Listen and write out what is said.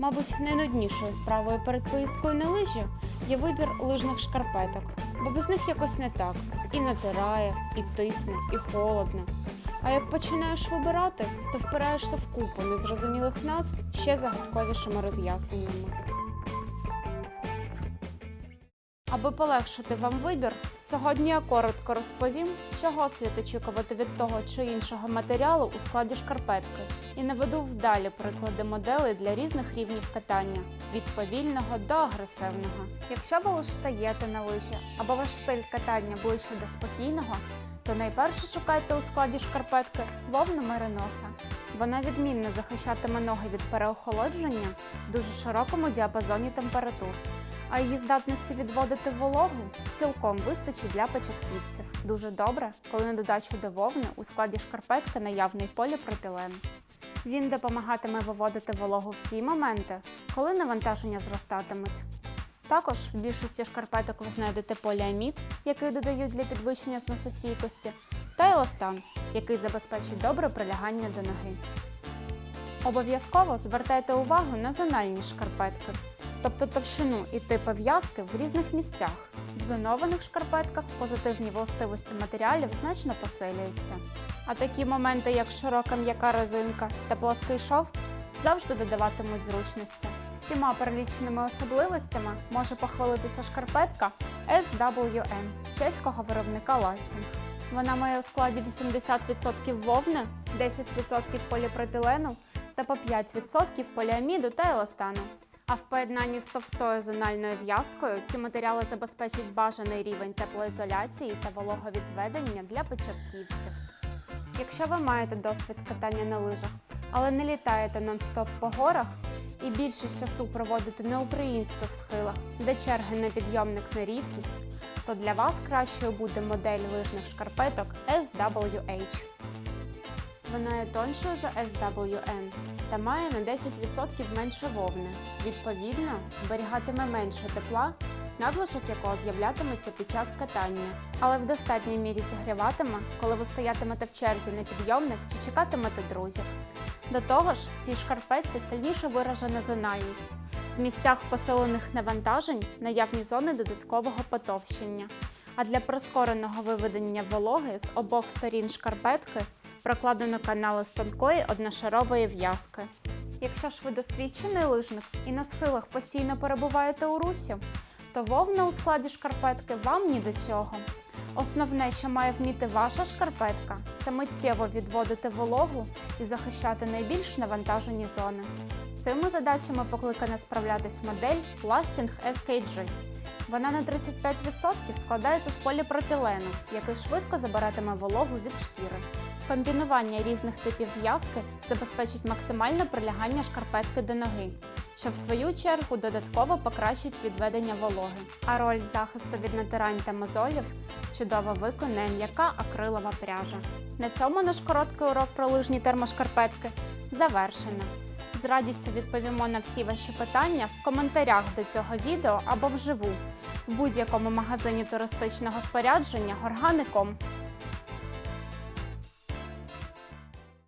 Мабуть, найнуднішою справою перед поїздкою на лижі є вибір лижних шкарпеток, бо без них якось не так. І натирає, і тисне, і холодно. А як починаєш вибирати, то впираєшся в купу незрозумілих назв ще загадковішими роз'ясненнями. Аби полегшити вам вибір, сьогодні я коротко розповім, чого слід очікувати від того чи іншого матеріалу у складі шкарпетки, і наведу вдалі приклади моделей для різних рівнів катання від повільного до агресивного. Якщо ви лише стаєте на лижі або ваш стиль катання ближче до спокійного, то найперше шукайте у складі шкарпетки вовну мериноса. Вона відмінно захищатиме ноги від переохолодження в дуже широкому діапазоні температур. А її здатності відводити вологу цілком вистачить для початківців. Дуже добре, коли на додачу до вовни у складі шкарпетки наявний поліпропілен. Він допомагатиме виводити вологу в ті моменти, коли навантаження зростатимуть. Також в більшості шкарпеток ви знайдете поліамід, який додають для підвищення зносостійкості, та еластан, який забезпечить добре прилягання до ноги. Обов'язково звертайте увагу на зональні шкарпетки, тобто товщину і типи в'язки в різних місцях. В зонованих шкарпетках позитивні властивості матеріалів значно посилюються. А такі моменти, як широка м'яка резинка та плоский шов, завжди додаватимуть зручності. Всіма переліченими особливостями може похвалитися шкарпетка SWN чеського виробника Lasting. Вона має у складі 80% вовни, 10% поліпропілену та по 5% поліаміду та еластану. А в поєднанні з товстою зональною в'язкою ці матеріали забезпечать бажаний рівень теплоізоляції та вологовідведення для початківців. Якщо ви маєте досвід катання на лижах, але не літаєте нон-стоп по горах і більшість часу проводите на українських схилах, де черги на підйомник не рідкість, то для вас кращою буде модель лижних шкарпеток SWH. Вона є тоншою за SWN та має на 10% менше вовни. Відповідно, зберігатиме менше тепла, надлишок якого з'являтиметься під час катання, але в достатній мірі зігріватиме, коли ви стоятимете в черзі на підйомник чи чекатимете друзів. До того ж, в цій шкарпетці сильніше виражена зональність. В місцях посилених навантажень наявні зони додаткового потовщення. А для прискореного виведення вологи з обох сторін шкарпетки прокладено канали з тонкої одношарової в'язки. Якщо ж ви досвідчений лижник і на схилах постійно перебуваєте у русі, то вовна у складі шкарпетки вам ні до чого. Основне, що має вміти ваша шкарпетка, це миттєво відводити вологу і захищати найбільш навантажені зони. З цими задачами покликана справлятись модель Lasting SKG. Вона на 35% складається з поліпропілену, який швидко забиратиме вологу від шкіри. Комбінування різних типів в'язки забезпечить максимальне прилягання шкарпетки до ноги, що в свою чергу додатково покращить відведення вологи. А роль захисту від натирань та мозолів чудово виконує м'яка акрилова пряжа. На цьому наш короткий урок про лижні термошкарпетки завершено. З радістю відповімо на всі ваші питання в коментарях до цього відео або вживу в будь-якому магазині туристичного спорядження Горгаником.